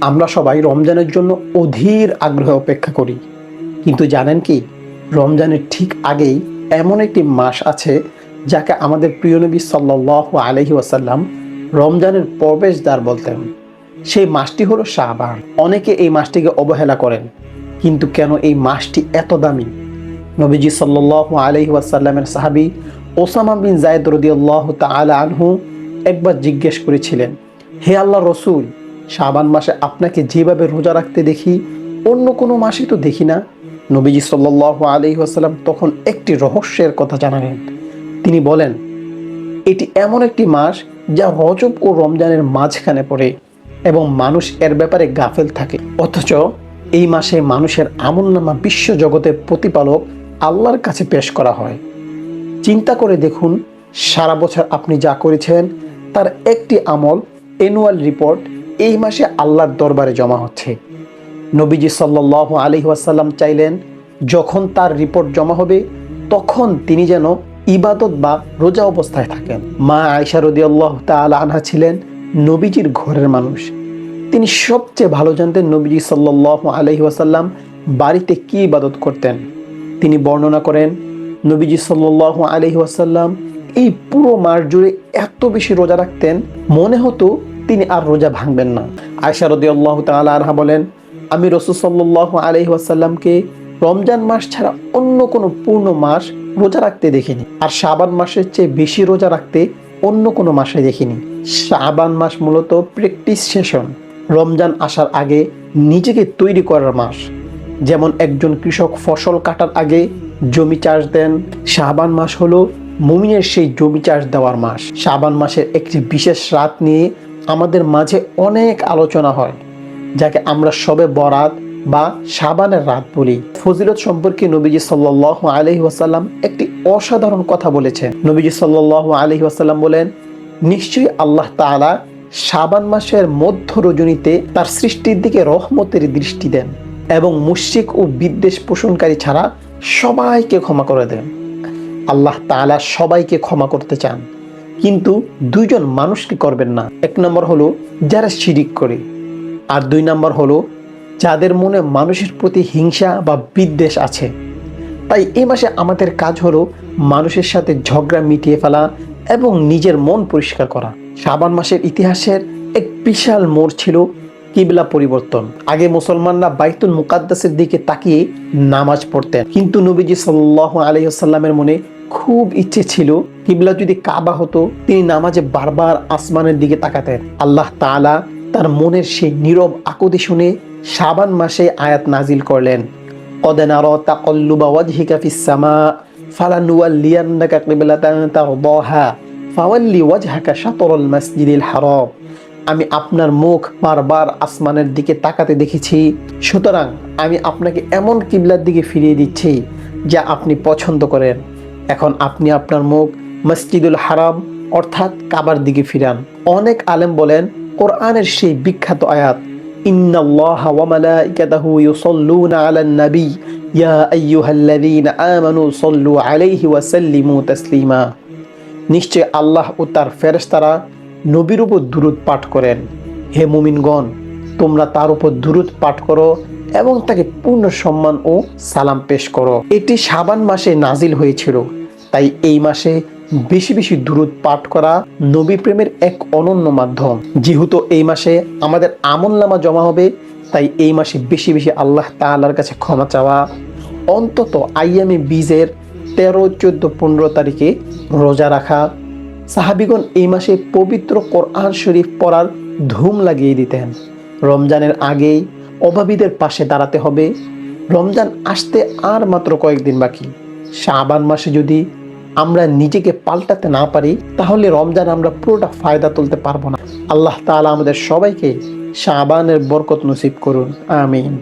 আমরা সবাই রমজানের জন্য অধীর আগ্রহে অপেক্ষা করি। কিন্তু জানেন কি, রমজানের ঠিক আগেই এমন একটি মাস আছে যাকে আমাদের প্রিয় নবী সাল্লাহ আলহি ওয়াসাল্লাম রমজানের প্রবেশদ্বার বলতেন। সেই মাসটি হলো শাহবান অনেকে এই মাসটিকে অবহেলা করেন। কিন্তু কেন এই মাসটি এত দামি? নবীজি সাল্লাহ আলহি ওয়াসাল্লামের সাহাবি ওসামা বিন জায়দ রদিয়াল্লাহ তালা আনহু একবার জিজ্ঞেস করেছিলেন, হে আল্লাহ রসুল শাবান মাসে আপনাকে যেভাবে রোজা রাখতে দেখি, অন্য কোনো মাসে তো দেখি না। নবীজি সাল্লাহ আলহি আসাল্লাম তখন একটি রহস্যের কথা জানালেন। তিনি বলেন, এটি এমন একটি মাস যা রজব ও রমজানের মাঝখানে পড়ে এবং মানুষ এর ব্যাপারে গাফেল থাকে। অথচ এই মাসে মানুষের আমলনামা বিশ্ব জগতের প্রতিপালক আল্লাহর কাছে পেশ করা হয়। চিন্তা করে দেখুন, সারা বছর আপনি যা করেছেন, তার একটি আমল অ্যানুয়াল রিপোর্ট এই মাসে আল্লাহর দরবারে জমা হচ্ছে। নবীজি সাল্লাহ আলি ওয়াসাল্লাম চাইলেন, যখন তার রিপোর্ট জমা হবে, তখন তিনি যেন ইবাদত বা রোজা অবস্থায় থাকেন। মা আয়সা আল্লাহ তালা আনহা ছিলেন নবীজির ঘরের মানুষ। তিনি সবচেয়ে ভালো জানতেন নবীজি সাল্লাহ আলহি ওয়াসাল্লাম বাড়িতে কি ইবাদত করতেন। তিনি বর্ণনা করেন, নবীজি সাল্লাহ আলহি ওয়াসাল্লাম এই পুরো মাস জুড়ে এত বেশি রোজা রাখতেন, মনে হতো তিনি আর রোজা ভাঙবেন না। আয়সা রদি আল্লাহ তালা আনহা বলেন, আমি রসুল সাল্লাহ আলহি ওয়াসাল্লামকে রমজান মাস ছাড়া অন্য কোনো পূর্ণ মাস রোজা রাখতে দেখিনি। আর শাবান মাসের চেয়ে বেশি রোজা রাখতে অন্য কোনো মাসে দেখিনি। শাবান মাস মূলত প্র্যাকটিস সেশন। রমজান আসার আগে নিজেকে তৈরি করার মাস। যেমন একজন কৃষক ফসল কাটার আগে জমি চাষ দেন। শাবান মাস হলো মুমিনের সেই জমি চাষ দেওয়ার মাস। শাবান মাসের একটি বিশেষ রাত নিয়ে আমাদের মাঝে অনেক আলোচনা হয়, যাকে আমরা সবে বরাত বা সাবানের রাত বলি। ফজিলত সম্পর্কে নবীজি সাল্লাহ আলহি ওয়াসাল্লাম একটি অসাধারণ কথা বলেছেন। নবীজি সাল্লাহ আলহি ওয়াসাল্লাম বলেন, নিশ্চয়ই আল্লাহ তাআলা সাবান মাসের মধ্য রজনীতে তার সৃষ্টির দিকে রহমতের দৃষ্টি দেন এবং মুশরিক ও বিদ্বেষ পোষণকারী ছাড়া সবাইকে ক্ষমা করে দেন। আল্লাহ তাআলা সবাইকে ক্ষমা করতে চান। কিন্তু দুইজন মানুষকে করবেন না। এক নম্বর হলো যারা শিরিক করে, আর দুই নম্বর হলো যাদের মনে মানুষের প্রতি হিংসা বা বিদ্বেষ আছে। তাই এই মাসে আমাদের কাজ হলো মানুষের সাথে ঝগড়া মিটিয়ে ফেলা এবং নিজের মন পরিষ্কার করা। শাবান মাসের ইতিহাসের এক বিশাল মোড় ছিল কিবলা পরিবর্তন। আগে মুসলমানরা বাইতুল মুকাদ্দাসের দিকে তাকিয়ে নামাজ পড়তেন। কিন্তু নবীজি সাল্লাহ আলহিহাল্লামের মনে খুব ইচ্ছে ছিল কিবলা যদি কাবা হতো, তিনি নামাজে বারবার আসমানের দিকে তাকাতেন। আল্লাহ তালা তার মনের সেই নীরব আকদি শুনে শাবান মাসে আয়াত নাজিল করলেন। কদেনার তাকল্লুবা ওয়াজহিকা ফিসামা ফালানুয়াল্লিয়ান্নাকা কিবলাতান তারদাহা, ফাওয়াল্লি ওয়াজহাকা শাতরুল মাসজিদিল হারাম। আমি আপনার মুখ বারবার আসমানের দিকে তাকাতে দেখেছি, সুতরাং আমি আপনাকে এমন কিবলার দিকে ফিরিয়ে দিচ্ছি, যা আপনি পছন্দ করেন। এখন আপনি আপনার মুখ মসজিদুল হারাম, অর্থাৎ কাবার দিকে ফিরান। অনেক আলেম বলেন, কোরআনের সেই বিখ্যাত আয়াত, ইন্নাল্লাহ ওয়া মালাইকাতাহু ইউসাল্লুনা আলান নবী, ইয়া আইয়ুহাল্লাযীনা আমানু সাল্লু আলাইহি ওয়া সাল্লিমু তাসলিমা। নিশ্চয় আল্লাহ ও তার ফেরেশতারা নবীর উপর দুরুদ পাঠ করেন। হে মুমিনগণ, তোমরা তার উপর দুরুদ পাঠ করো এবং তাকে পূর্ণ সম্মান ও সালাম পেশ করো। এটি সাবান মাসে নাজিল হয়েছিল, তাই এই মাসে বেশি বেশি দূরত পাঠ করা নবী প্রেমের এক অনন্য মাধ্যম। যেহেতু এই মাসে আমাদের আমল নামা জমা হবে, তাই এই মাসে বেশি বেশি আল্লাহ তাআলার কাছে ক্ষমা চাওয়া। অন্তত আইয়ামে বীজের তেরো, চোদ্দ, পনেরো তারিখে রোজা রাখা। সাহাবিগণ এই মাসে পবিত্র কোরআন শরীফ পড়ার ধুম লাগিয়ে দিতেন। রমজানের আগেই অভাবীদের পাশে দাঁড়াতে হবে। রমজান আসতে আর মাত্র কয়েকদিন বাকি। শাবান মাসে যদি আমরা নিজেকে পাল্টাতে না পারি, তাহলে রমজান আমরা পুরোটা ফায়দা তুলতে পারব না। আল্লাহ তালা আমাদের সবাইকে শাহবানের বরকত নসিব করুন। আমিন।